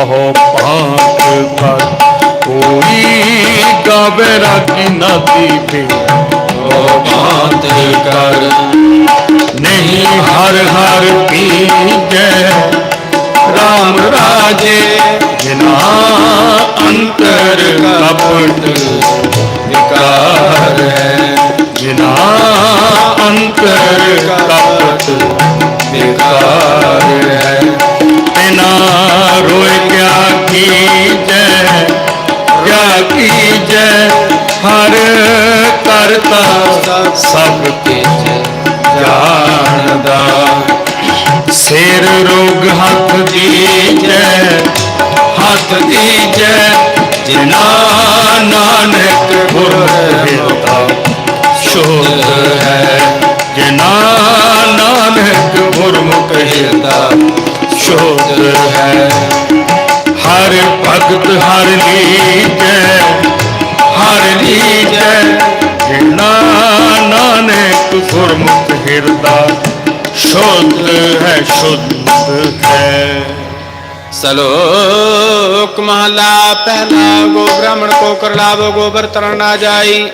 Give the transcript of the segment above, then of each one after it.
ਬਹੁ ਭਾਂਤ ਕਰ ਕੋਈ ਗਾਵੇ ਰਾਗੀ ਨਾਤੀ ਪੇ ਉਹ ਬਾਤ ਕਰ ਨਹੀਂ ਹਰ ਹਰ ਪੀਜੈ। ਰਾਮ ਰਾਜੇ ਜਿਨਾ ਅੰਤਰ ਕਪਟ ਵਿਕਾਰ ਹੈ। ਜਿਨਾ ਅੰਤਰ ਕਪਟ ਵਿਕਾਰ ਹੈ। ਬਿਨਾ ਰੋਏ ਕਿਆ ਕੀਜੈ ਕਿਆ ਕੀਜੈ, ਹਰ ਕਰਤਾ ਸਭ ਕੇ ਜਾਣਦਾ। ਸਿਰ ਰੋਗ ਹੱਥ ਦੀਜੈ ਹੱਥ ਦੀਜੈ ਜਿਨਾ ਨਾਨਕ ਗੁਰ ਹਿਰਦਾ। ਸ਼ੋਧ ਹੈ ਜਿਨਾ ਨਾਨਕ ਗੁਰਮੁਖ ਹਿਰਦਾ। ਸ਼ੋਧ ਹੈ ਹਰ ਭਗਤ ਹਰ ਲੀਜੈ ਹਰ ਲੀਜੈ। ਜਿਨਾ ਨਾਨਕ ਗੁਰਮੁਖ ਹਿਰਦਾ, ਸ਼ੁੱਧ ਹੈ ਸ਼ੁੱਧ ਹੈ। ਸਲੋਕ ਮਹਲਾ, ਪਹਿਲਾ ਗੋ ਬ੍ਰਾਹਮਣ ਕੋ ਕਰ ਗੋਬਰ ਤਰਨ ਨਾ ਜਾਈ।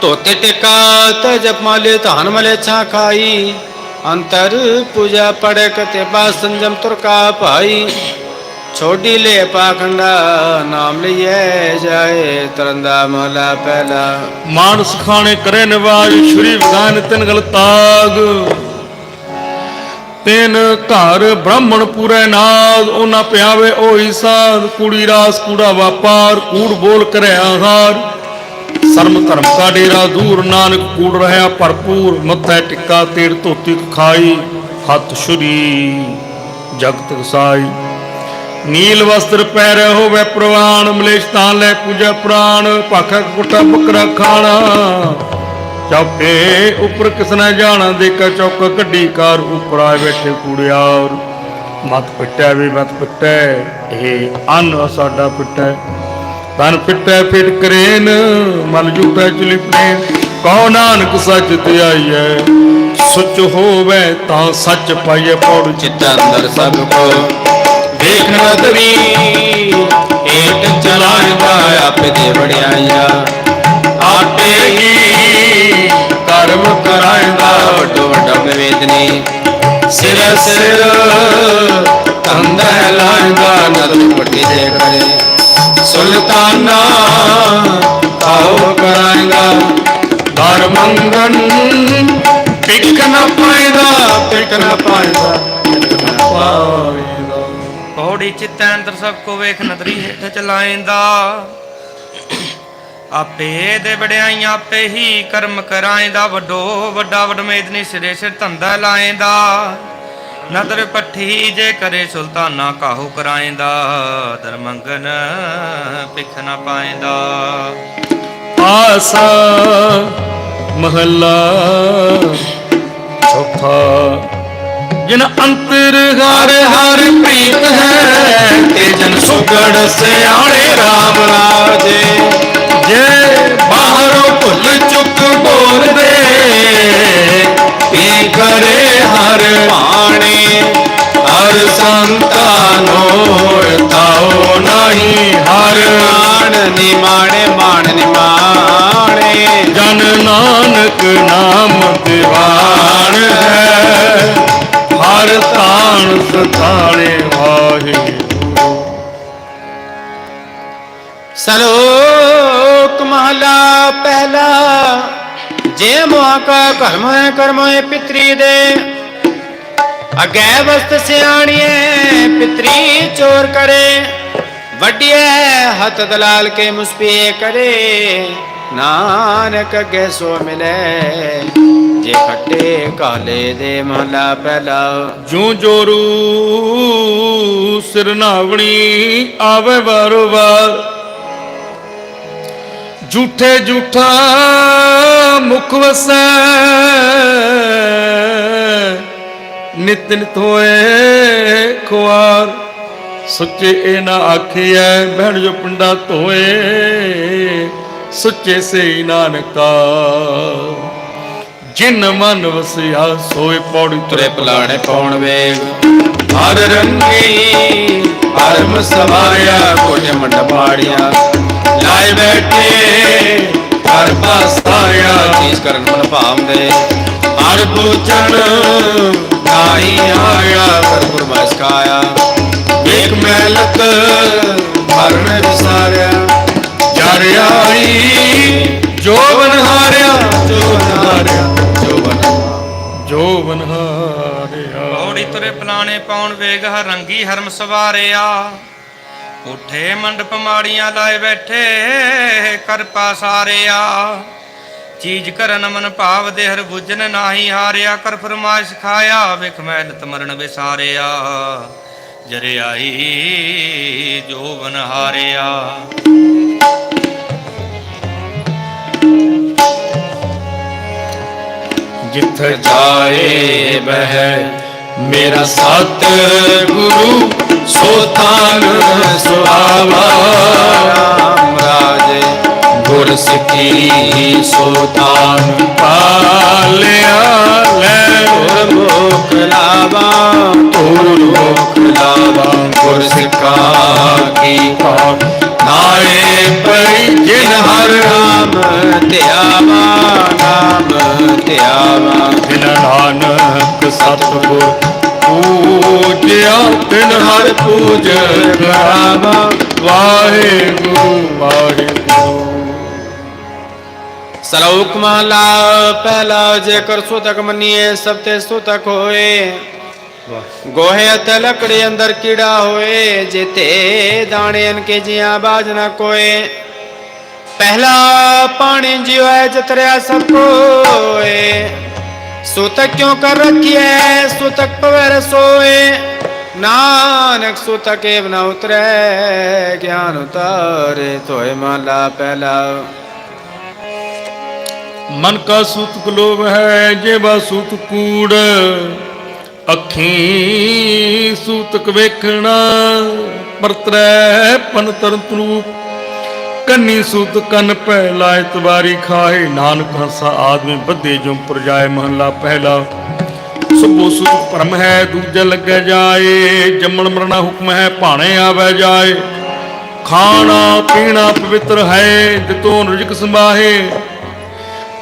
ਧੋਤੇ ਟਿਕਾ ਤ ਜਪ ਮਾਲੇ ਧਾਨ ਮਲੇ ਛਾ ਖਾਈ। ਅੰਤਰ ਪੂਜਾ ਪੜੇ ਕਤੇ ਬਾ ਸੰਜਮ ਤੁਰਕਾ ਭਾਈ। ਛੋਡੀ ਲੈ ਪਾਖੰਡਾ ਨਾਮ ਲਈਏ ਜਾਏ ਤਰੰਦਾ ਮਹਲਾ ਪਹਿਲਾ। ਮਾਨਸ ਖਾਣੇ ਕਰੇ ਨਿਵਾਜ, ਸ਼੍ਰੀ ਵਿਗਾਨ ਤਿਨ ਗਲ ਤਾਗ। ਤਿਨ ਘਰ ਬ੍ਰਾਹਮਣ ਪੂਰੇ ਨਾਦ ਉਹਨਾਂ ਪਿਆਵੇ ਉਹੀ ਸਾਧ। ਕੁੜੀ ਰਾਸ, ਕੂੜਾ ਵਾਪਾਰ, ਕੂੜ ਬੋਲ ਕਰੇ ਆਹਾਰ ਸਰਮ ਧਰਮ ਕਾ ਡੇਰਾ ਦੂਰ, ਨਾਨਕ ਕੂੜ ਰਹਾ ਭਰਪੂਰ, ਮੱਥਾ ਟਿੱਕਾ ਤੇਰ ਧੋਤੀ ਖਾਈ, ਹੱਥ ਸ਼ੁਰੀ ਜਗਤ ਗਸਾਈ। ਨੀਲ ਵਸਤਰ ਪਹਿਰੇ ਹੋਵੇ ਪ੍ਰਵਾਨ, ਮਲੇਸ਼ ਤਾਂ ਲੈ ਪੂਜਾ ਪ੍ਰਾਨ, ਭਾਖਾ ਕੁੱਟਾ ਬੱਕਰਾ ਖਾਣਾ। ਚੌਕੇ ਉੱਪਰ ਕਿਸਨਾ ਜਾਣਾ, ਦੇਖਾ ਚੌਕ ਕੱਢੀ ਕਾਰ ਉਪਰ ਆ ਬੈਠੇ ਕੂੜਿਆਰ ਮਤ ਪਿੱਟਿਆ ਵੀ ਮਤ ਪਿੱਟੈ ਇਹ ਅੰਨ ਸਾਡਾ ਪਿੱਟੈ ਤਨ ਪਿੱਟੈ ਫਿਟ ਕਰੇਨ, ਮਨ ਝੂਠੈ ਚਲੀ ਕਹੋ ਨਾਨਕ ਸੱਚ ਤੇ ਆਈਐ, ਸੁਚ ਹੋਵੇ ਤਾਂ ਸੱਚ ਪਾਈਐ ਪੌੜ ਚਿੱਤ ਅੰਦਰ ਸਭ ਕੋ ਵੇਖਣਾ ਦਵੀ ਏਟ ਚਲਾਇਦਾ ਆਪੇ ਦੇ ਵੜਿਆਈਆ ਆਪੇ ਹੀ ਕਰਮ ਕਰਾਇਦਾ, ਵੱਡੋ ਵੱਡਾ ਬਵੇਦਨੀ। ਸਿਰ ਸਿਰ ਤੰਦਾ ਲਾਇਦਾ ਨਦਰ ਵੱਡੀ ਦੇ ਕਰੇ ਸੁਲਤਾਨਾ ਕਾਉ ਕਰਾਇਦਾ ਦਰ ਮੰਗਨ ਪਿਕ ਨ ਪਾਇਦਾ ਪਿਕ ਨ ਪਾਇਦਾ ਪੌੜੀ ਚਿੱਤੈ ਅੰਦਰ ਸਭ ਕੋ ਵੇਖ ਨਦਰੀ ਹੇਠ ਚਲਾਏਂਦਾ। ਆਪੇ ਦੇ ਵਡਿਆਈਆਂ ਆਪੇ ਹੀ ਕਰਮ ਕਰਾਏਂਦਾ। ਵੱਡੋ ਵੱਡਾ ਵਡਮੇਦਨੀ ਸਿਰੇ ਸਿਰ ਧੰਦਾ ਲਾਏਂਦਾ। ਨਦਰ ਪੱਠੀ ਜੇ ਕਰੇ ਸੁਲਤਾਨਾ, ਕਾਹੂ ਕਰਾਏਂਦਾ? ਦਰ ਮੰਗਨ ਪਿਖ ਨਾ ਪਾਏਂਦਾ। ਆਸਾ ਮਹੱਲਾ ਚੌਥਾ ਜਿਨ ਅੰਤਰ ਹਰ ਹਰ ਪ੍ਰੀਤ ਹੈ ਨਾਮ ਦੀਵਾਨ ਹੈ। ਹਰ ਤਾਣ ਸਥਾਣੇ ਵਾਹਿਗੁਰੂ ਸਲੋਕ ਮਹਲਾ ਪਹਿਲਾ। ਜੇ ਮੁਆ ਕਾ ਕਰਮ ਪਿਤਰੀ ਦੇ। ਅਗੈ ਵਸਤ ਸਿਆਣੀਏ, ਪਿਤਰੀ ਚੋਰ ਕਰੇ। ਵੱਡਿਐ ਹੱਥ ਦਲਾਲ ਕੇ ਮੁਸਪੀਏ ਕਰੇ। ਨਾਨਕ ਅਗੇ ਸੋ ਮਿਲੇ। ਜੇ ਖੱਟੇ ਕਾਲੇ ਦੇ ਮਹਲਾ ਪਹਿਲਾ। ਜੂ ਜੋਰੂ ਸਿਰਨਾਵਣੀ ਆਵੇ ਵਾਰੋ ਵਾਰ ਝੂਠੇ ਝੂਠਾ ਮੁਖ ਵਸੈ। ਨਿਤ ਨਿਤ ਹੋਏ ਖੁਆਰ। ਸੁੱਚੇ ਇਹ ਨਾ ਆਖੀਐ, ਬਹਿਣ ਜੋ ਪਿੰਡਾ ਧੋਏ। ਸੁੱਚੇ ਸੇ ਨਾਨਕਾ। ਜਿਨ ਮਨ ਵਸਿਆ ਸੋਏ ਪੌੜੀ ਤੁਰੇ ਪਲਾਣੇ ਪੌਣ ਵੇਗ। ਹਰ ਰੰਗੀ ਹਰਮ ਸਵਾਰਿਆ ਕੋਟੇ ਮੰਡਪ ਪਾੜਿਆ। ਲਾਏ ਬੈਠੇ ਹਰ ਪਾਸਾਰਿਆ ਚੀਜ਼ ਕਰਨ ਮਨ ਭਾਵਦੇ ਹਰ ਪੂਜਨ ਨਾਹੀ ਆਇਆ ਕਰ ਗੁਰਮਸ ਖਾਇਆ ਵੇਖ ਮਹਿਲਤ ਔੜੀ ਪਲਾਣੇ ਪਾਉਣ ਵੇਗ ਹਰੰਗੀ ਹਰਮ ਸਵਾਰਿਆ। ਉਠੇ ਮੰਡਪ ਮਾੜੀਆਂ ਲਾਏ ਬੈਠੇ, ਕਰ ਪਾਸਾਰਿਆ ਚੀਜ਼ ਕਰਨ ਮਨ ਭਾਵ ਦੇ ਹਰ ਬੁੱਝਨ ਨਾਹੀ ਹਾਰਿਆ, ਕਰ ਫਰਮਾਇਸ਼ ਖਾਇਆ, ਵਿਖ ਮਹਿਲਤ ਮਰਨ ਵਿਸਾਰਿਆ। ਜਰਿਆਈ ਜੋਬਨ ਹਾਰਿਆ। ਜਿੱਥ ਜਾਏ ਬਹਿ ਮੇਰਾ ਸਤ ਗੁਰੂ ਸੋ ਤਾਨ ਸੁਹਾਵਾ। ਰਾਮ ਰਾਜੇ ਗੁਰ ਸਿੱਖੀ ਸੋ ਤਾਨ ਪਾਲਿਆ। ਲੈ ਗੁਰ ਮੁਖ ਲਾਵਾ ਗੁਰ ਮੁਖ ਲਾਵਾ, ਗੁਰ ਸਿੱਖਾ ਕੀ ਨਾਏ ਪਈ ਜਿਨ ਹਰ ਨਾਮ ਧਿਆਵਾ ਧਿਆਵਾ ਬਿਨ ਨਾਨਕ ਸਤਿਗੁਰ ਪੂਜਿਆ ਤਿਨ ਹਰ ਪੂਜ ਕਰਾਵਾ ਵਾਹਿਗੁਰੂ ਵਾਹਿਗੁਰੂ। ਸਲੋਕ ਮਹਲਾ ਪਹਿਲਾ ਜੇਕਰ ਸੁਤਕ ਮੰਨੀਏ ਸਭ ਤੇ ਸੁਤਕ ਹੋਏ। ਗੋਹੇ ਅਤੇ ਲੱਕੜੀ ਅੰਦਰ ਕੀੜਾ ਹੋਏ ਜਿਤੇ ਦਾਣੇ ਅਨ ਕੇ ਜਿਆਂ ਬਾਜ ਨਾ ਕੋਏ। ਪਹਿਲਾ ਪਾਣੀ ਜਿਉ ਹੈ ਜਤਰਿਆ ਸਭ ਕੋਏ। ਸੁਤਕ ਕਿਉ ਕਰ ਰਖੀਐ ਸੁਤਕ ਪਵਰ ਸੋਏ। ਨਾਨਕ ਸੁਤਕ ਏਵ ਨ ਉਤਰੈ, ਗਿਆਨ ਉਤਾਰੇ ਤੋਏ ਮਹਲਾ ਪਹਿਲਾ। ਮਨ ਕਾ ਸੂਤਕ ਲੋਭ ਹੈ, ਜੇਵਾ ਸੂਤ ਕੂੜ। ਅੱਖੀ ਸੂਤਕ ਵੇਖਣਾ, ਪਰਤਰੈ ਪਨ ਤਰਨ ਰੂਪ ਕੰਨੀ ਸੂਤ ਕੰਨ ਪਹਿਲਾ, ਇਤਵਾਰੀ ਖਾਏ। ਨਾਨਕ ਹਸਾ ਆਦਮੀ ਬੱਧੇ ਜੋ ਪ੍ਰਜਾਏ ਮਹੱਲਾ ਪਹਿਲਾ। ਸੁਭੋ ਸੁਖ ਭਰਮ ਹੈ, ਦੂਜਾ ਲੱਗੈ ਜਾਏ। ਜੰਮਣ ਮਰਨਾ ਹੁਕਮ ਹੈ, ਭਾਣੇ ਆਵੇ ਜਾਏ। ਖਾਣਾ ਪੀਣਾ ਪਵਿੱਤਰ ਹੈ ਜਿਤੋਂ ਰਿਜਕ ਸੰਭਾਹੇ।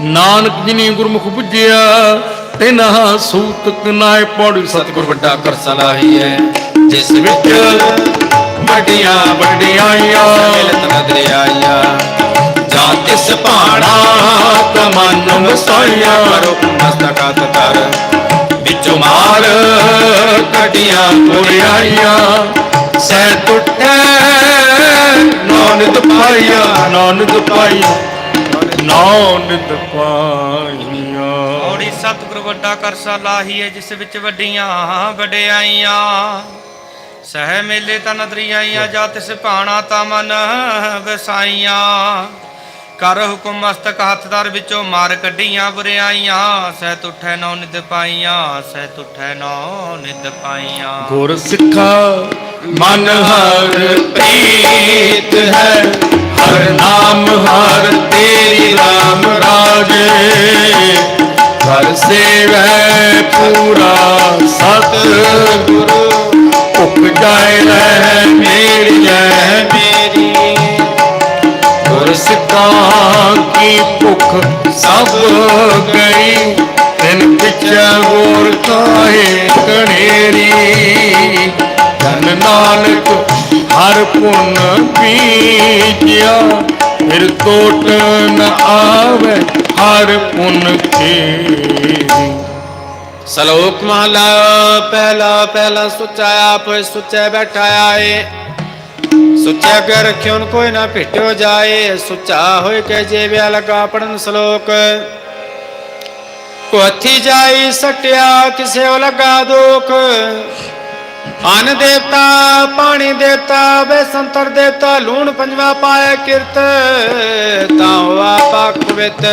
ਨਾਨਕ ਜਿਨੀ ਗੁਰਮੁਖ 부ਜਿਆ ਤਿਨਾ ਸੂਤਕ ਨਾਏ ਪੌੜੀ। ਸਤਿਗੁਰ ਵੱਡਾ ਕਰ ਸਲਾਹੀ ਹੈ, ਜਿਸ ਵਿੱਚ ਵੱਡੀਆਂ ਵੱਡੀਆਈਆਂ। ਮਿਲਤ ਨਦਰ ਆਈਆ ਜਾਂ ਤਿਸ ਭਾਣਾ ਕਮਨ ਵਸਾਈਆ ਕਰੋ ਮਸਤਕਾਤ ਕਰ। ਵਿੱਚੋਂ ਮਾਰ ਕਟੀਆਂ ਪੁਰਿਆਈਆਂ ਸਹਿ ਟੁੱਟੇ ਨੌਨਿਤ ਪਾਈਆ। ਨਾਨਕ ਪਾਈ ਨਾਨਕ ਪਾਈਆ। ਔੜੀ ਸਤਿਗੁਰ ਵੱਡਾ ਕਰ ਸਲਾਹੀ ਹੈ ਜਿਸ ਵਿੱਚ ਵੱਡੀਆਂ ਵਡਿਆਈਆਂ। ਸਹਿ ਮੇਲੇ ਤਾਂ ਨਦਰੀਆਈਆਂ ਜਾ ਤਿਸ ਭਾਣਾ ਤਾਂ ਮਨ ਵਸਾਈਆਂ। ਕਰ ਹੁਕਮ ਮਸਤਕ ਹੱਥਦਾਰ ਵਿੱਚੋਂ ਮਾਰ ਕੱਢੀਆਂ ਬੁਰਿਆਈਆਂ। ਸਹਿ ਤੁਠੈ ਨੌ ਨਿਦ ਪਾਈਆਂ, ਸਹਿ ਤੁਠੈ ਨੌ ਨਿਦ ਪਾਈਆਂ। ਗੁਰ ਸਿੱਖਾ, ਮਨ ਹਰ ਪ੍ਰੀਤ ਹੈ। ਹਰ ਨਾਮ, ਹਰ ਤੇਰੀ ਰਾਮ ਰਾਜੇ। ਹਰ ਸੇਵੈ ਪੂਰਾ ਸਤ ਗੁਰੂ ਉਪਜਾਇ ਰਹਿ ਮੇਰੀ ਐ ਮੇਰੀ। ਗੁਰ ਸਿੱਖਾਂ ਕੀ ਭੁਖ ਸਭ ਗਈ। ਤਿਨ ਪਿਛੈ ਹੋਰ ਕਾਹੇ ਕਣੇਰੀ। ਧਨ ਨਾਨਕ ਹਰ ਪੁੰਨ ਬੀਜਿਆ ਫਿਰ ਕੋਟ ਨ ਆਵੇ ਹਰ ਪੁੰਨ ਖੇਰੀ। ਸਲੋਕ ਮਹਲਾ, ਪਹਿਲਾ ਪਹਿਲਾ ਸੁੱਚਾ ਆਪ ਸੁੱਚੇ ਬੈਠਾ ਆਏ। ਸੁੱਚਾ ਅਗੇ ਰਖਿਓਨ ਕੋਈ ਨਾ ਭਿਟਿਓ ਜਾਏ। ਸੁੱਚਾ ਹੋਇ ਕੇ ਜੀਵਿਆ ਲਗਾ ਪੜਨ ਸ਼ਲੋਕ। ਕੋਥੀ ਜਾਈ ਸਟਿਆ ਕਿਸੇ ਉਹ ਲਗਾ ਦੋਖ। ਅਨ ਦੇਵਤਾ ਪਾਣੀ ਦੇਵਤਾ ਵੇ ਸੰਤਰ ਦੇਵਤਾ ਲੂਣ ਪੰਜਵਾ ਪਾਏ ਕਿਰਤ। ਤਾਂ ਹੋਆ ਪਾਕ ਪਵਿੱਤ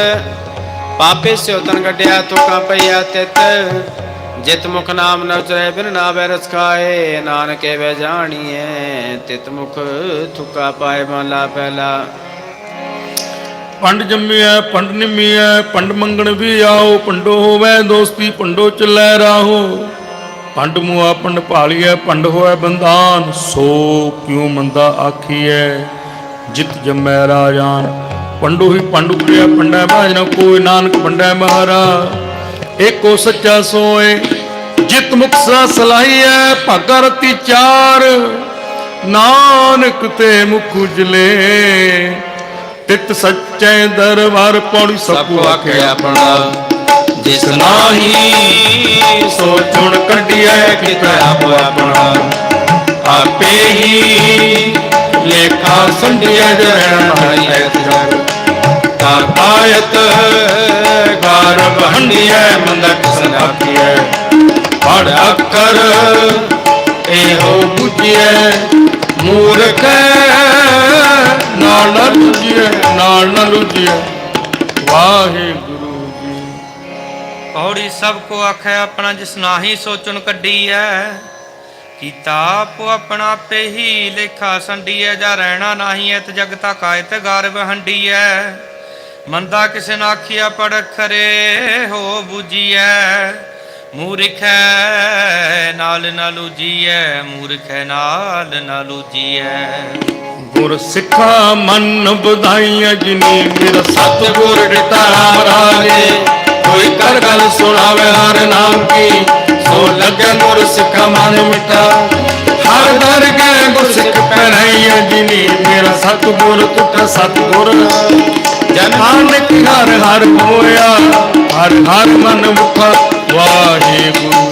ਪਾਪੇ ਸਿਓ ਤਨ ਗੱਡਿਆ, ਤੁਕਾ ਪਈਆ ਤਿਤ। ਜਿਤ ਮੁਖ ਨਾਮ ਨ ਉਚਰੇ, ਬਿਨ ਨਾਵੇ ਰਸ ਖਾਏ। ਨਾਨਕੇ ਵੇ ਜਾਣੀਏ ਤਿਤ ਮੁਖ ਥੁਕਾ ਪਾਏ ਮਹਲਾ ਪਹਿਲਾ। ਪੰਡ ਜੰਮਿਆ ਪੰਡ ਨਿਮਿਆ ਪੰਡ ਮੰਗਣ ਵੀ ਆਓ। ਪੰਡੋ ਹੋਵੇ ਦੋਸਤੀ, ਪੰਡੋ ਚ ਲੈ ਰਾਹੋ। ਪੰਡ ਮੁਆ ਪੰਡ ਭਾਲੀਐ, ਪੰਡ ਹੋਇ ਬੰਦਾਨ ਸੋ ਕਿਉ ਮੰਦਾ ਆਖੀਐ? ਜਿਤ ਜੰਮੈ ਰਾਜਾਨ। ਪੰਡੂ ਹੀ ਪੰਡੂ ਪ੍ਰਿਆ ਪੰਡੈ ਬਾਜਨ ਕੋਈ ਨਾਨਕ ਪੰਡੈ ਮਹਾਰਾ ਏਕੋ ਸੱਚਾ ਸੋਏ ਜਿਤ ਮੁਖ ਸਾ ਸਲਾਹੀਐ ਭਾਗਾ ਰਤੀ ਚਾਰ। ਨਾਨਕ ਤੇ ਮੁਖ ਉਜਲੇ ਤਿਤ ਸੱਚੈ ਦਰਬਾਰ ਪੌੜੀ ਸਭ ਆਖਿਆ। ਆਪਣਾ ਜਿਸ ਨਾਹੀ ਸੋ ਚੁਣ ਕੱਢੀਐ ਕਿਤਾ ਆਪੋ ਆਪਣਾ। ਆਪੇ ਹੀ ਲੇਖਾ ਸੰਢਿਆ ਜਰਣ ਮਾਰੀਐ ਤਾ ਪਾਇਤ ਗਾਰ ਬਹੰਡੀਐ ਮੰਦਕ ਸਨਾਖੀਐ ਪੜ ਅੱਖਰ ਇਹੋ ਬੁਝੀਐ, ਮੂਰਖ ਨਾਲ ਨਾ ਲੁਝੀਐ ਨਾਲ ਨਾ ਲੁਝੀਐ ਵਾਹਿਗੁਰੂ ਜੀ। ਪੌੜੀ ਸਭ ਕੋ ਆਖੈ, ਆਪਣਾ ਜਿਸ ਨਾਹੀ ਸੋਚਣ ਕੱਢੀ ਐ ਕੀਤਾ, ਆਪੋ ਆਪਣਾ ਆਪੇ ਹੀ ਲੇਖਾ ਸੰਡੀਐ, ਜਾ ਰਹਿਣਾ ਨਾਹੀ ਐ, ਤੇ ਕਾਇਤ ਗਾਰ ਵਹੰਡੀ ਮੰਦਾ ਕਿਸੇ ਨਾ ਆਖਿਆ ਪੜ ਖਰੇ ਹੋ ਬੁਝੀਐ। ਮੂਰਖੈ ਨਾਲ ਨਾ ਲੂਜੀਐ ਮੂਰਖੈ ਨਾਲ ਨਾ ਲੂਜੀਐ ਗੁਰ ਸਿੱਖਾ ਮਨ ਬਧਾਈਆਂ ਜਿਨੀ ਮੇਰਾ ਸਤਿਗੁਰ ਦਿੱਤਾ ਰਾਜੇ ਕੋਈ ਕਰ ਗੱਲ ਸੁਣਾਵੇ ਹਰ ਨਾਮ ਕੀ ਸੋ ਗੁਰ ਸਿੱਖਾ ਮਨ ਮਿਟਾ ਹਰ ਦਰ ਗਏ ਗੁਰ ਸਿੱਖ ਪਹਿਰਾਈਆਂ ਜਿਨੀ ਮੇਰਾ ਸਤਿਗੁਰ ਟੁੱਟਾ ਸਤਿਗੁਰ। ਨਾਨਕ ਹਰ ਹਰ ਹੋਇਆ, ਹਰ ਹਰ ਮਨ ਮੁਖਾ ਵਾਹਿਗੁਰੂ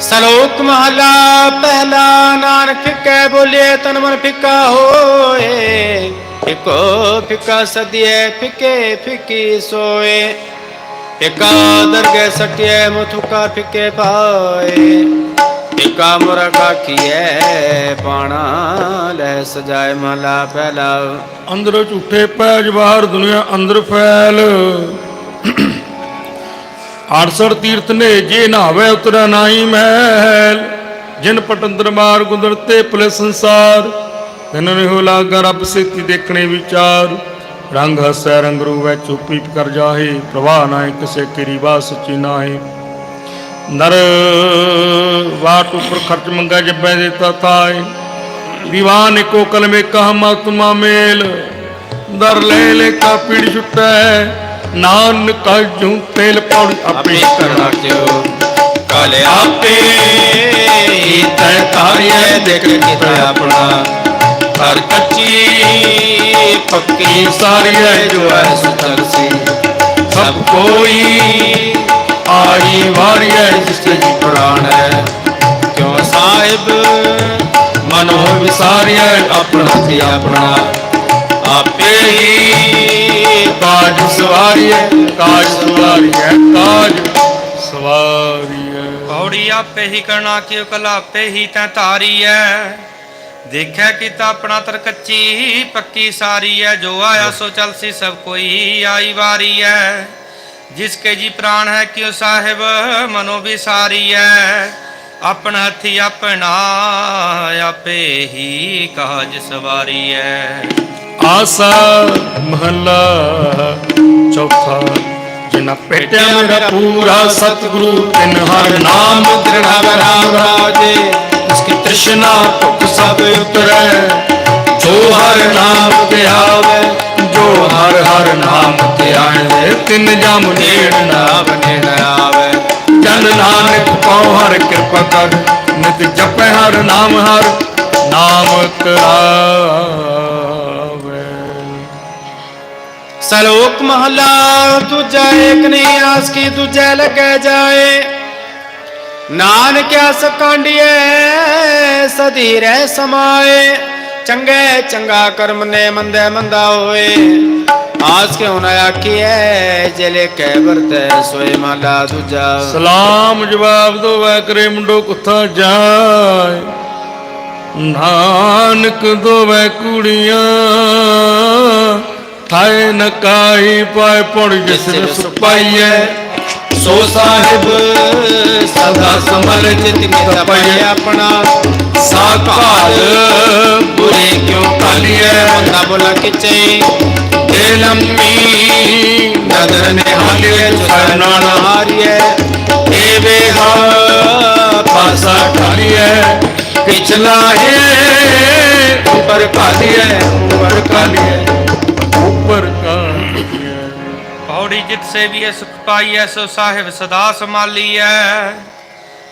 ਸਲੋਕ ਮਹਲਾ ਪਹਿਲਾ, ਨਾਨਕ ਕਹਿ ਬੋਲੇ ਤਨ ਮਨ ਫਿੱਕਾ ਹੋਏ। ਫਿੱਕੋ ਫਿੱਕਾ ਸਦੀਏ, ਫਿੱਕੇ ਫਿੱਕੀ ਸੋਏ। ਫਿੱਕਾ ਦਰਗੇ ਸਟਿਏ ਮੁਥੁਕਾ ਫਿੱਕੇ ਪਾਏ ਫਿੱਕਾ ਮੁਰਾ ਕਾਖੀਏ ਪਾਣਾ ਲੈ ਸਜਾਏ ਮਹਲਾ ਪਹਿਲਾ। ਅੰਦਰ ਝੂਠੇ ਪੈਜ ਬਾਹਰ, ਦੁਨੀਆ ਅੰਦਰ ਫੈਲ। 68 ਤੀਰਥ ਨੇ ਜੇ ਨਹਾਵੇ, ਉਤਰਾ ਨਾਹੀ ਮਹਿਲ। ਜਿਨ ਪਟੰਦਰ ਮਾਰ ਗੁੰਦਰ ਤੇ ਭਲੇ ਸੰਸਾਰ, ਤਨ ਰਹਿ ਲਾਗਾ ਰੱਬ ਸੇਤੀ ਦੇਖਣੇ ਵਿਚਾਰ। ਰੰਗ ਹਸੈ ਰੰਗ ਰੂਵੈ ਚੁੱਪੀ ਕਰ ਜਾਹੇ ਪ੍ਰਵਾਹ ਨਾਹੀ ਕਿਸੇ ਕੀ ਬਾਤ ਸੱਚੀ ਨਾਹੀ। ਨਰ ਵਾਟ ਉਪਰ ਖਰਚ ਮੰਗਾ ਜੱਬੈ ਦੇਤਾ ਤਾਏ ਦੀਵਾਨ ਕੋ ਕਲਮੇ ਕਹ ਮਤਮਾ ਮੇਲ। ਦਰ ਲੈ ਲੈ ਕਾ ਪੀੜ ਛੁਟੈ ਨਾਨਕ ਜੂ ਤੇਲ ਪੌੜੀ ਆਪੇ ਕਰਨਾ ਕਿਉ ਕਲ ਆਪੇ ਤੈ ਕਾਰਿਐ ਦੇਖ ਕੀਤਾ ਆਪਣਾ। ਹਰ ਕੱਚੀ ਪੱਕੀ ਸਾਰੀਐ ਜੋ ਐ ਸੁਤਰ ਸਭ ਕੋਈ ਆਈ ਵਾਰੀਐ ਜਿਸ ਤੇ ਪ੍ਰਾਣ ਹੈ। ਕਿਉ ਸਾਹਿਬ, ਮਨੋ ਵਿਸਾਰੀਐ ਆਪਣਾ ਤੇ ਆਪਣਾ। ਆਪੇ ਹੀ ਕਾਜ ਸਵਾਰੀਐ ਕਾਜ ਸਵਾਰੀਐ ਕਾਜ ਸਵਾਰੀਐ ਪੌੜੀ ਆਪੇ ਹੀ ਕਰਨਾ, ਕਿਉ ਕਲਾਪੇ ਹੀ ਤੈ ਤਾਰੀ ਐ ਦੇਖਿਆ ਕੀਤਾ ਆਪਣਾ ਤਰ ਕੱਚੀ ਪੱਕੀ ਸਾਰੀ ਐ ਜੋ ਆਇਆ ਸੋ ਚਲ ਸੀ ਸਭ ਕੋਈ ਆਈ ਵਾਰੀ ਐ। ਜਿਸ ਕੇ ਜੀ ਪ੍ਰਾਣ ਹੈ ਕਿਉ ਸਾਹਿਬ ਮਨੋ ਵਿਸਾਰੀ ਐ। ਆਪਣ ਹੱਥੀ ਆਪਣਾ ਆਪੇ ਹੀ ਕਾਜ ਸਵਾਰੀ ਐ। ਆਸਾ ਮਹਲਾ ਚੌਥਾ ਜਿਨਾ ਪੇਟਿਆ ਮੇਰਾ ਪੂਰਾ ਸਤਿਗੁਰੂ ਤਿਨ ਹਰ ਨਾਮ ਦ੍ਰਿੜਾਵ ਰਾਮ ਰਾਜੇ। ਉਸਕੀ ਤ੍ਰਿਸ਼ਨਾ ਭੁਖ ਸਭ ਉਤਰੈ। ਜੋ ਹਰ ਨਾਮ ਤੇ ਜੋ ਹਰ ਹਰ ਨਾਮ ਤੇ ਆਏ ਤਿਨ ਜਮ ਨੇੜ ਨਾਮ ਨੇ ਆਵੇ। ਜਨ ਨਾਨਕ ਪਾਉ ਹਰ ਕਿਰਪਾ ਕਰ, ਨਿਤ ਜਪੈ ਹਰ ਨਾਮ ਹਰ, ਨਾਮ ਕਰਾਵੇ। ਸਲੋਕ ਮਹਲਾ, ਦੂਜਾ ਏਕ ਨਹੀਂ ਆਸ ਕੀ ਦੂਜੇ ਲੱਗੇ ਜਾਏ। ਨਾਨਕ ਆਸ ਸਦੀ ਰਹਿ ਸਮਾਏ। ਚੰਗੇ ਚੰਗਾ ਕਰਮ ਨੇ ਮੰਦੇ ਮੰਦਾ ਹੋਏ। ਆਸ ਕਿਉ ਨਾ ਆਖੀਐ, ਜਲੇ ਕਹਿ ਵਰਤੈ ਸੋਏ ਮਹਲਾ ਦੂਜਾ। ਸਲਾਮ ਜਵਾਬ ਦੋ ਵੈ ਕਰੇ ਮੁੰਡੋ ਕੁੱਥਾ ਜਾਏ। ਨਾਨਕ ਦੋਵੇਂ ਕੁੜੀਆਂ, ਥਾਏ ਨਕਾਈ ਪਾਏ ਪੜ ਜਿਸ ਨੇ ਸੁਪਾਈਐ। ਸੋ ਸਾਹਿਬ, ਸਦਾ ਸਮਰ ਚਿਤ ਕਿਤਾ ਪਏ ਆਪਣਾ ਸਾਕਾਲ ਬੁਰੇ ਕਿਉ ਕਾਲੀਐ ਬੰਦਾ ਬੋਲਾ ਕਿਚੇ ਦੇ ਲੰਮੀ ਨਦਰ ਨੇ ਹਾਲੀਏ ਚਰਨਾ ਹਾਰੀਐ। ਏ ਵੇਹਾ, ਪਾਸਾ ਢਾਲੀਐ ਪਿਛਲਾ ਹੈ ਉੱਪਰ ਕਾਲੀਐ ਉੱਪਰ ਕਾਲੀਐ ਪੌੜੀ ਜਿਤ ਸੇਵੀਐ ਸੁਖ ਪਾਈਐ, ਸੋ ਸਾਹਿਬ ਸਦਾ ਸੰਭਾਲੀਐ।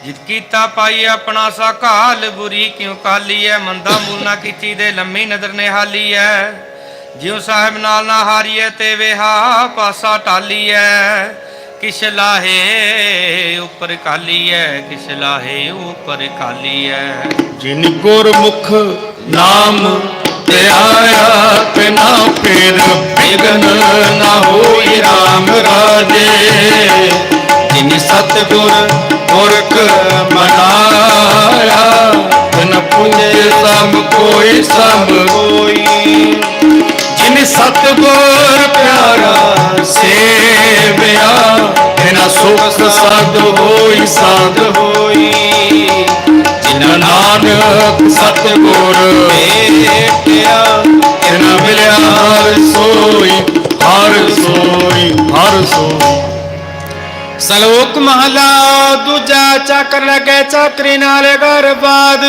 ਜਿਤ ਕੀਤਾ ਪਾਈਐ ਆਪਣਾ ਸਾ ਕਾਲ ਬੁਰੀ ਕਿਉ ਕਾਲੀਐ? ਮੰਦਾ ਮੂਨਾ ਕੀਤੀ ਦੇ, ਲੰਮੀ ਨਦਰ ਨਿਹਾਲੀਐ। ਜਿਉ ਸਾਹਿਬ ਨਾਲ ਨਾ ਹਾਰੀਐ, ਤੇ ਵੇਹਾ ਪਾਸਾ ਟਾਲੀਐ ਕਿਛ ਲਾਹੇ ਉੱਪਰ ਕਾਲੀਐ, ਕਿਛ ਲਾਹੇ ਉੱਪਰ ਕਾਲੀਐ। ਜਿਨ ਗੁਰਮੁਖ ਨਾਮ ਤੇ ਆਇਆ ਤੇ ਨਾ ਬਿਗਨ ਨਾ ਹੋਈ RAM ਰਾਜੇ। ਜਿਨ ਸਤਗੁਰ ਪੁਰਖ ਮਨਾਇਆ ਤਿਨ ਪੁੰਜੇ ਸਭ ਕੋਈ ਸਭ ਕੋਈ। ਜਿਨ ਸਤਗੁਰ ਪਿਆਰਾ ਸੇਵਿਆ ਤਿਨਾ ਸੁਖ ਸਾਧ ਹੋਈ ਸਾਧ ਹੋਈ। ਜਿਨ ਨਾਨਕ ਸਤਗੁਰ। ਭੇਟਿਆ ਤਿਨਾ ਮਿਲਿਆ ਹਰ ਸੋਈ ਹਰ ਸੋਈ ਹਰ ਸੋਈ। ਸਲੋਕ ਮਹਲਾ ਦੂਜਾ ਚੱਕਰ ਲਗੇ ਚੱਕਰੀ ਨਾਲੇ ਘਰ ਬਾਦ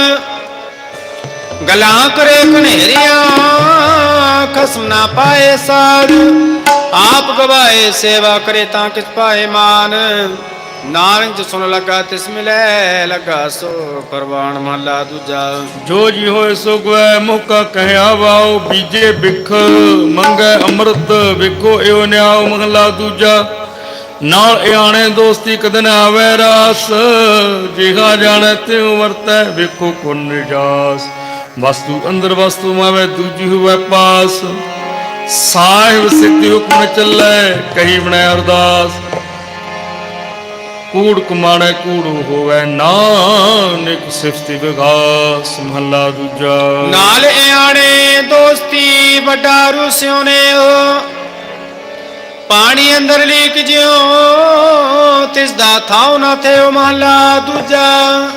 ਗਲਾਂ ਕਰੇ ਕਨੇਰੀਆਂ ਖਸਮ ਨਾ ਪਾਏ ਸਾਧ। ਆਪ ਗਵਾਏ ਸੇਵਾ ਕਰੇ ਤਾਂ ਕਿਸ ਪਾਏ ਮਾਨ। ਨਾਨਕ ਜਿ ਲਗਾ, ਤਿਸ ਮਿਲੇ ਲਗਾ, ਸੋ ਪਰਵਾਨ ਮਹਲਾ ਦੂਜਾ। ਜੋ ਜੀ ਹੋਏ ਸੋ ਗਵੈ ਕਹਿਆ ਵਾਓ, ਬੀਜੇ ਬਿਖ ਮੰਗੈ ਅੰਮ੍ਰਿਤ, ਵਿਖੋ ਏਉ ਨਿਆਉ ਮਹਲਾ ਦੂਜਾ। ਨਾਲ ਇਆਣੇ ਦੋਸਤੀ ਕਦ ਨਾ ਆਵੇ ਰਾਸ, ਜਿਹਾ ਜਾਣੈ ਤਿਉ ਵਰਤੈ, ਵੇਖੋ ਕੁਨ ਨਿਜਾਸ। ਵਸਤੂ ਅੰਦਰ ਵਸਤੂ ਮਾਵੇ, ਦੂਜੀ ਹੋਵੇ ਪਾਸ। ਸਾਹਿਬ ਸਿੱਧੀ ਹੁਕਮ ਚੱਲੈ, ਕਹੀ ਬਣੈ ਅਰਦਾਸ। ਕੂੜ ਕੁਮਾੜੇ ਕੂੜੂ ਹੋਵੇ ਨਾਨਕ ਸਿਫਤੀ ਵਿਗਾਸ ਮਹੱਲਾ ਦੂਜਾ। ਨਾਲ ਇਆਣੇ ਦੋਸਤੀ ਵੱਡਾ ਰੁਸਿਓ ਨੇ ਪਾਣੀ ਅੰਦਰ ਲੀਕ ਜਿਉ ਤਿਸ ਦਾ ਥਾਉ ਨਾ ਥਿਓ ਮਹਲਾ ਦੂਜਾ।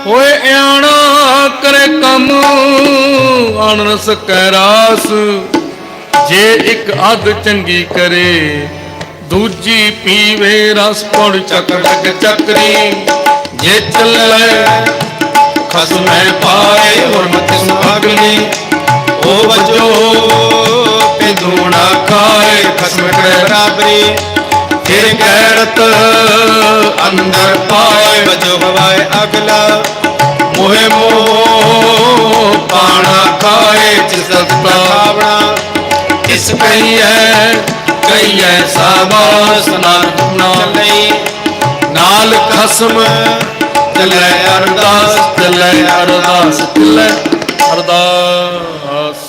ਓਏ ਆਣਾ ਕਰੇ ਕੰਮ ਆਣ ਸਕੈ ਰਾਸ ਜੇ ਇੱਕ ਅੱਧ ਚੰਗੀ ਕਰੇ ਦੂਜੀ ਪੀਵੇ ਰਸ ਪੌੜ ਚੱਕਰ ਲੱਗ ਚੱਕਰੀ ਜੇ ਚੱਲੇ ਖਸਮੈ ਪਾਏ ਹੁਰਮਤ ਸੁਭਾਗਨੀ ਉਹ ਵਜੋ ਪਿੰਦੂਣਾ ਖਾਏ ਖਸਮ ਕਰੇ ਬਰਾਬਰੀ। ਫਿਰ ਗੈਰਤ ਅੰਦਰ ਪਾਏ, ਵਜੋ ਹਵਾਏ ਅਗਲਾ। ਮੋਹਿ ਮੋਹ ਪਾਣਾ ਖਾਏ ਚਿਸਤਾ ਆਵਣਾ ਇਸ ਕਹੀਐ ਕਹੀਐ ਸਾਬਾਸ ਨਾਨਕ ਨਾਮ ਨਾਲ ਖਸਮ ਚੱਲੇ ਅਰਦਾਸ ਚੱਲੇ ਅਰਦਾਸ ਚੱਲੇ ਅਰਦਾਸ।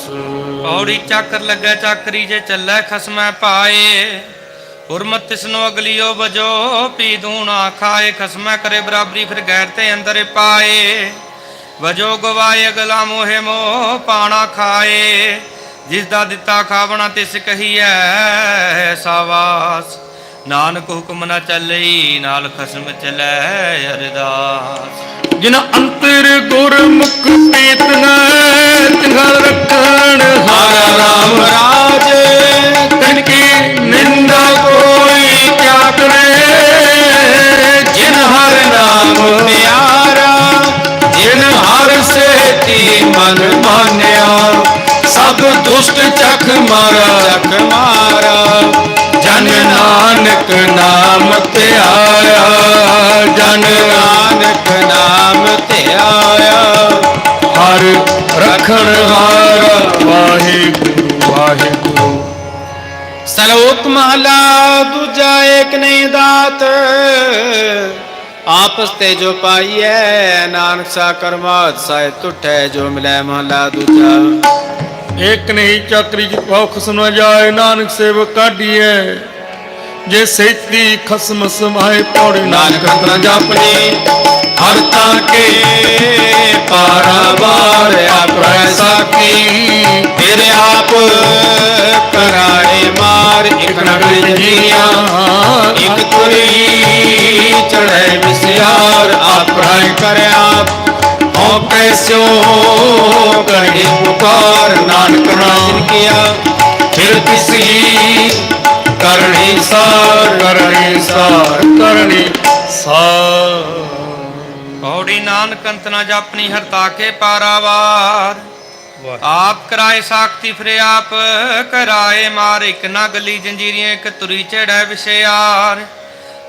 ਪੌੜੀ ਚੱਕਰ ਲੱਗੇ ਚੱਕਰੀ ਜੇ ਚੱਲੇ ਖਸਮੈ ਪਾਏ। ਹੁਰਮਤ ਤਿਸਨੋ ਅਗਲੀਓ ਵਜੋ, ਪੀ ਦੂਣਾ ਖਾਏ। ਖਸਮੈ ਕਰੇ ਬਰਾਬਰੀ, ਫਿਰ ਗੈਰ ਤੇ ਅੰਦਰ ਪਾਏ। ਵਜੋ ਗਵਾਏ ਅਗਲਾ ਮੋਹਿ ਮੋਹ, ਪਾਣਾ ਖਾਏ। ਜਿਸ ਦਾ ਦਿੱਤਾ ਖਾਵਣਾ ਤਿਸ ਕਹੀਐ, ਸਾਵਾਸ। ਨਾਨਕ ਹੁਕਮ ਨਾ ਚੱਲਈ, ਨਾਲ ਖਸਮ ਚਲੈ ਅਰਦਾਸ। ਜਿਨ ਅੰਤਰ ਗੁਰਮੁਖ ਪੇਤਨਾ ਤਿਹਰ ਰੱਖਣ ਹਾਰਾ ਰਾਮ ਰਾਜ। ਤਨ ਕੀ ਨਿੰਦਾ ਕੋਈ ਕਿਆ ਕਰੇ। ਜਿਨ ਹਰ ਨਾਮ ਪਿਆਰਾ ਜਿਨ ਹਰ ਸੇਤੀ ਮਨ ਮਾਨਿਆ ਦੁਸ਼ਟ ਚਖ ਮਾਰਾ, ਚੱਕ ਮਾਰਾ। ਜਨ ਨਾਨਕ ਨਾਮ ਤੇ ਆਇਆ, ਜਨ ਨਾਨਕ ਨਾਮ ਤੇ ਆਇਆ। ਹਰ ਰਖਣ ਹਾਰ ਵਾਹਿਗੁਰੂ ਵਾਹਿਗੁਰੂ। ਸਲੋਕ ਮਹਲਾ ਦੂਜਾ ਏਕ ਨਹੀਂ ਦਾਤ। ਆਪਸ ਤੇ ਜੋ ਪਾਈਐ, ਨਾਨਕ ਸਾ ਕਰਮਾਤ ਸਾਇ ਟੁੱਟੈ ਜੋ ਮਿਲੈ ਮਹਲਾ ਦੂਜਾ। ਇੱਕ ਨਹੀਂ ਚੱਕਰੀ ਭੌਖ ਸੁਨ ਜਾਏ ਨਾਨਕ ਸੇਵਕ ਕਾਢੀਐ। ਜੇ ਸੇਤੀ ਖਸਮ ਸਮਾਏ ਪੌੜੇ ਨਾਨਕ ਅੰਦਰ ਜਾਪਣੀ ਹਰ ਤਾਂ ਕੇ ਪਾਰਾਵਾਰ ਆਪਰੈ ਸਾਕੀ ਫਿਰ ਆਪ ਕਰਾਏ ਮਾਰ ਇਕ ਨਗਰ ਜੀਆਂ ਇੱਕ ਤੁਰੀ ਚੜੈ ਵਿਸਿਆਰ ਆਪਰੈ ਕਰਿਆ ਕੈਸਿਓ ਕਰੇ ਪੁਕਾਰ, ਨਾਨਕ ਨਾਮ ਕੀਆ। ਫਿਰ ਕਿਸੀ ਕਰਨੀ ਸਾਰ ਕਰਨੀ ਸਾਰ ਕਰਨੀ ਸਾਰ। ਔੜੀ ਨਾਨਕ ਅੰਤ ਨਾ ਜਾਪਨੀ ਹਰਤਾ ਕੇ ਪਾਰਾਵਾਰ। ਆਪ ਕਰਾਏ ਸਾਖਤੀ ਫਿਰ ਆਪ, ਕਰਾਏ ਮਾਰ, ਇੱਕ ਨਾ ਗਲੀ ਜੰਜੀਰੀਆਂ, ਇੱਕ ਤੁਰੀ ਚੜੈ ਵਿਸ਼ਿਆਰ।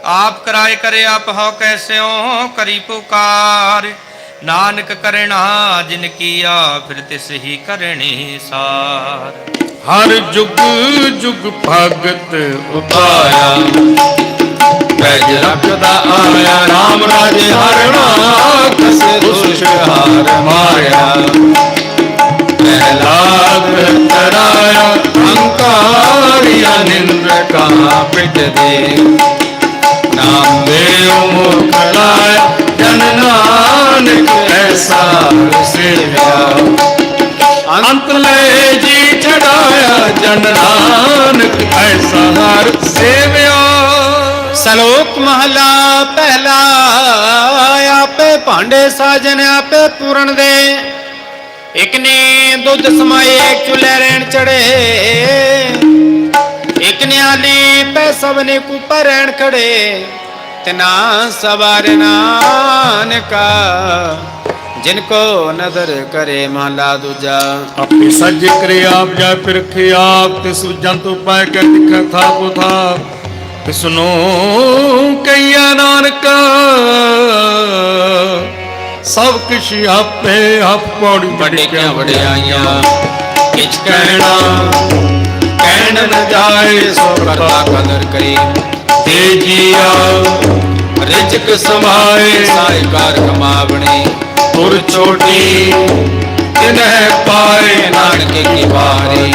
ਆਪ ਕਰਾਏ ਕਰੇ ਆਪ ਹੋ ਕੈਸਿਓ ਕਰੀ ਪੁਕਾਰ। ਨਾਨਕ ਕਰਣਾ ਜਿਨ ਕੀਆ, ਫਿਰ ਤਿਸ ਹੀ ਕਰਨੀ ਸਾਰ। ਹਰ ਜੁਗ ਜੁਗ ਭਗਤ ਉਪਾਇਆ ਪੈਜ ਰੱਖਦਾ ਆਇਆ RAM ਰਾਜੇ ਹਰਣਾ ਕਸ ਦੁਸ਼ਟ ਹਾਰ ਮਾਰਿਆ ਤਰਾਇਆ ਅੰਕਾਰਿਆ ਨਿੰਦਰ ਕਹਾ ਪਿਟ ਦੇ ਨਾਮ ਦੇਉ ਮੁਖ ਲਾਇਆ ਜਨ ਨਾਨਕ ਐਸਾ ਸੇਵਿਆ ਅੰਤ ਲੈ ਜੀ ਛਡਾਇਆ ਜਨ ਨਾਨਕ ਐਸਾ ਹਰ ਸੇਵਿਆ ਸਲੋਕ ਮਹਲਾ ਪਹਿਲਾ, ਆਪੇ ਭਾਂਡੇ ਸਾਜਨ ਆਪੇ ਪੂਰਨ ਦੇ। ਇਕ ਨੇ ਦੁੱਧ ਸਮਾਏ ਚੁੱਲ੍ਹੇ ਰਹਿਣ ਚੜੇ। ਇਕ ਨਿਆਲੀ ਪੈ ਸਭ ਨੇ ਕੁਪਰ ਰਹਿਣ ਖੜੇ। ਤਿਨਾ ਸਵਾਰ ਨਾਨਕਾ ਜਿਨ ਕੋ ਨਦਰ ਕਰੇ ਮਹਲਾ ਦੂਜਾ। ਆਪੇ ਸੱਜ ਕਰੇ ਆਪ ਜਾ ਪਿਰਖੇ ਆਪ ਤਿਸ ਜੰਤ ਉਪਾਇ ਕਰ ਤਿਖਾ ਥਾ ਤਿਸ ਨੂੰ ਕਈਆ ਨਾਨਕ ਸਭ ਕਿਛ ਆਪੇ ਆਪ ਪੌੜੀ ਵੱਡੇ ਕਿਆ ਵਡਿਆਈਆਂ ਕਿਛ ਕਹਿਣਾ ਕਹਿਣ ਨ ਜਾਏ ਸੋ ਕਰਤਾ ਕਦਰ ਕਰੀ। ਤੇ ਜੀਆ ਰਿਜਕ ਸਮਾਏ। ਸਾਇ ਕਾਰ ਕਮਾਵਣੀ। ਤੁਰ ਛੋਟੀ ਤਿਨਹਿ ਪਾਏ। ਨਾਨਕ ਕੀ ਵਾਰੀ।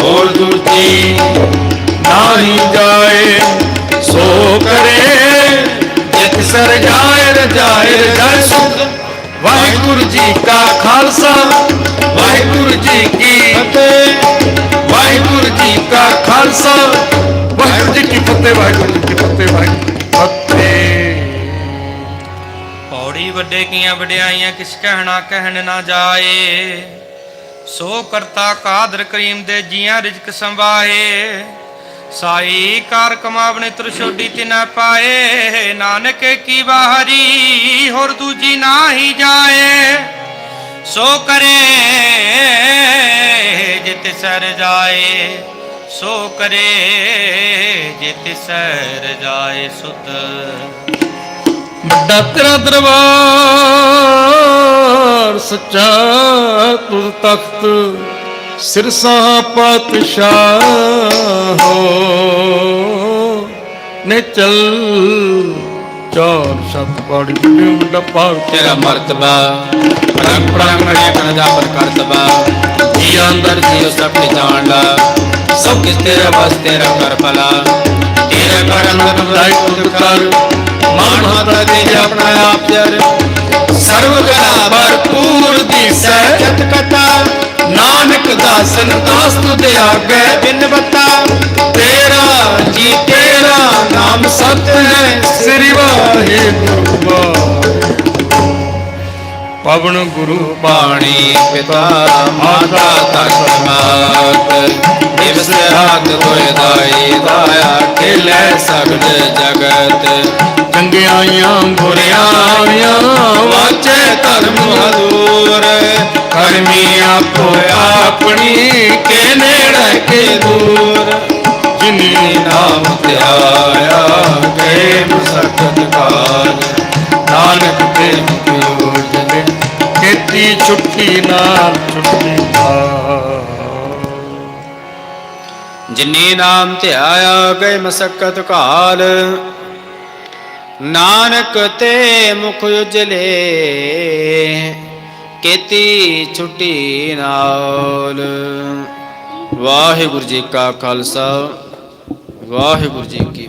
ਹੋਰ ਦੂਜੀ ਨਾਹੀ ਜਾਏ। ਸੋ ਕਰੇ ਜਿਤ ਸਰ ਜਾਏ ਰਜਾਏ ਰਜਾਏ ਸੁਖ। ਵਾਹਿਗੁਰੂ ਜੀ ਕਾ ਖਾਲਸਾ ਵਾਹਿਗੁਰੂ ਜੀ ਕੀ ਫਤਿਹ। ਵਾਹਿਗੁਰੂ ਜੀ ਕਾ ਖਾਲਸਾ ਵਾਹਿਗੁਰੂ ਜੀ ਕੀ ਫਤਿਹ, ਵਾਹਿਗੁਰੂ ਜੀ ਕੀ ਫਤਿਹ, ਵਾਹਿਗੁਰੂ ਫਤਿਹ। ਪੌੜੀ ਵੱਡੇ ਕੀਆਂ ਵਡਿਆਈਆਂ, ਕਿਸ ਕਹਿਣਾ ਕਹਿਣ ਨਾ ਜਾਏ। ਸੋ ਕਰਤਾ ਕਾਦਰ ਕਰੀਮ ਦੇ ਜੀਆਂ ਰਿਜਕ ਸੰਵਾਏ। ਸਾਈ ਕਾਰ ਕਮਾਵਣੇ ਤੁਰ ਛੋਡੀ ਤਿਨਾ ਪਾਏ। ਨਾਨਕ ਕੀ ਬਾਹਰੀ, ਹੋਰ ਦੂਜੀ ਨਾਹੀ ਜਾਏ। ਸੋ ਕਰੇ ਜਿਤ ਸਰ ਜਾਏ। ਸੋ ਕਰੇ ਜਿਤ ਸਰ ਜਾਏ ਸੁਤ। ਵੱਡਾ ਤੇਰਾ ਦਰਬਾਰ ਸੱਚਾ ਤੁਧ ਤਖਤ ਸਿਰਸਾ ਪਾਤਸ਼ਾਹ ਹੋ। ਨੇ ਚਲ ਚਾਰ ਸ਼ਤ ਪੜ ਵੱਡਾ ਪਾਰ ਤੇਰਾ ਮਰਤਬਾ ਰੰਗ ਪ੍ਰੰਗ ਅਨੇਕ ਦਾ ਪਰ ਕਰਤਬਾ ਜੀ ਅੰਦਰ ਜੀ ਸਭ ਨੇ ਜਾਣ ਲਾ ਸਭ ਕਿਸ ਤੇਰਾ ਬਸ ਤੇਰਾ ਕਰ ਭਲਾ। ਤੇਰਾ ਕਰਮ ਦਾਇ ਤੁਧ ਕਰ ਮਾਨ ਹਤਾ ਤੇ ਆਪਣਾ ਆਪ ਜਰ। ਸਰਵ ਗਲਾ ਭਰਪੂਰ ਦੀਸੈ ਨਾਨਕ ਦਾਸਨ ਦਾਸ ਤੁਧ ਆਗੇ ਬਿਨ ਬਤਾ। ਤੇਰਾ ਜੀ, ਤੇਰਾ ਨਾਮ ਸਤ ਹੈ, ਸ੍ਰੀ ਵਾਹਿਗੁਰੂ। ਪਵਨ ਗੁਰੂ ਬਾਣੀ ਪਿਤਾ, ਮਾਤਾ ਤਖਤ ਮਾਤ ਦਿਵਸ ਰਾਤ ਦੁਇ ਦਾਈ, ਦਾਇਆ ਖੇਲੇ ਸਗਲ ਜਗਤ। ਚੰਗਿਆਈਆਂ ਬੁਰਿਆਈਆਂ ਵਾਚੇ ਧਰਮ ਹਜ਼ੂਰ। ਕਰਮੀ ਆਪੋ ਆਪਣੀ ਕੇ ਨੇੜੇ ਕੇ ਦੂਰ। ਜਿਨੀ ਨਾਮ ਧਿਆਇਆ ਕੇ ਮਸਕਤ ਕਾਲ ਨਾਨਕ ਤੇ ਕੀਤੀ ਛੁੱਟੀ ਨਾਲ ਛੁੱਟੀ ਜਿਨੇ ਨਾਮ ਧਿਆਇਆ ਗਏ ਮਸਕਤ ਕਾਲ, ਨਾਨਕ ਤੇ ਮੁਖ ਉਜਲੇ, ਕੀਤੀ ਛੁੱਟੀ ਨਾਲ। ਵਾਹਿਗੁਰੂ ਜੀ ਕਾ ਖਾਲਸਾ, ਵਾਹਿਗੁਰੂ ਜੀ ਕੀ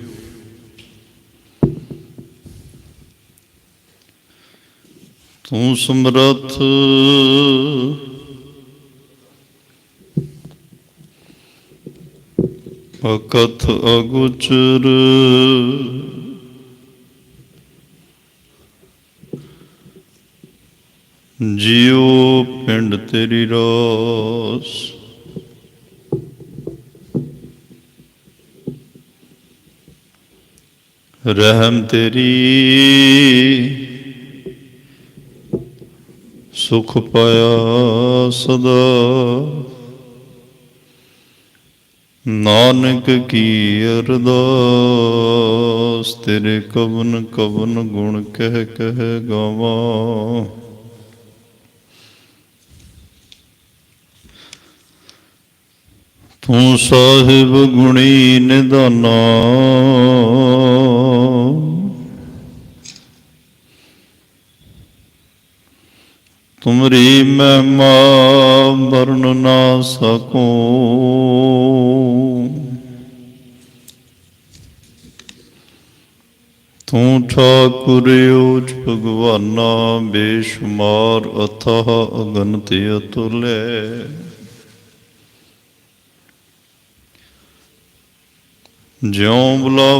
ਤੂੰ ਸਮਰਥ। ਅਕਥ ਅਗੁਚਰ। ਜੀਉ ਪਿੰਡ ਤੇਰੀ ਰਾਸ। ਰਹਿਮ ਤੇਰੀ। ਸੁਖ ਪਾਇਆ ਸਦਾ। ਨਾਨਕ ਕੀ ਅਰਦਾਸ, ਤੇਰੇ ਕਵਨ ਕਵਨ ਗੁਣ ਕਹਿ ਕਹਿ ਗਾਵਾਂ। ਤੂੰ ਸਾਹਿਬ ਗੁਣੀ ਨਿਦਾਨਾ ਤੁਮਰੀ ਮਹਿਮਾ ਵਰਨ ਨਾ ਸਕੂੰ। ਤੂੰ ਠਾਕੁਰਿਓ ਭਗਵਾਨਾ ਬੇਸ਼ੁਮਾਰ ਅਥਾਹ ਅਗਨਤ ਅਤੁਲੇ। ਜਿਉ ਬੁਲਾ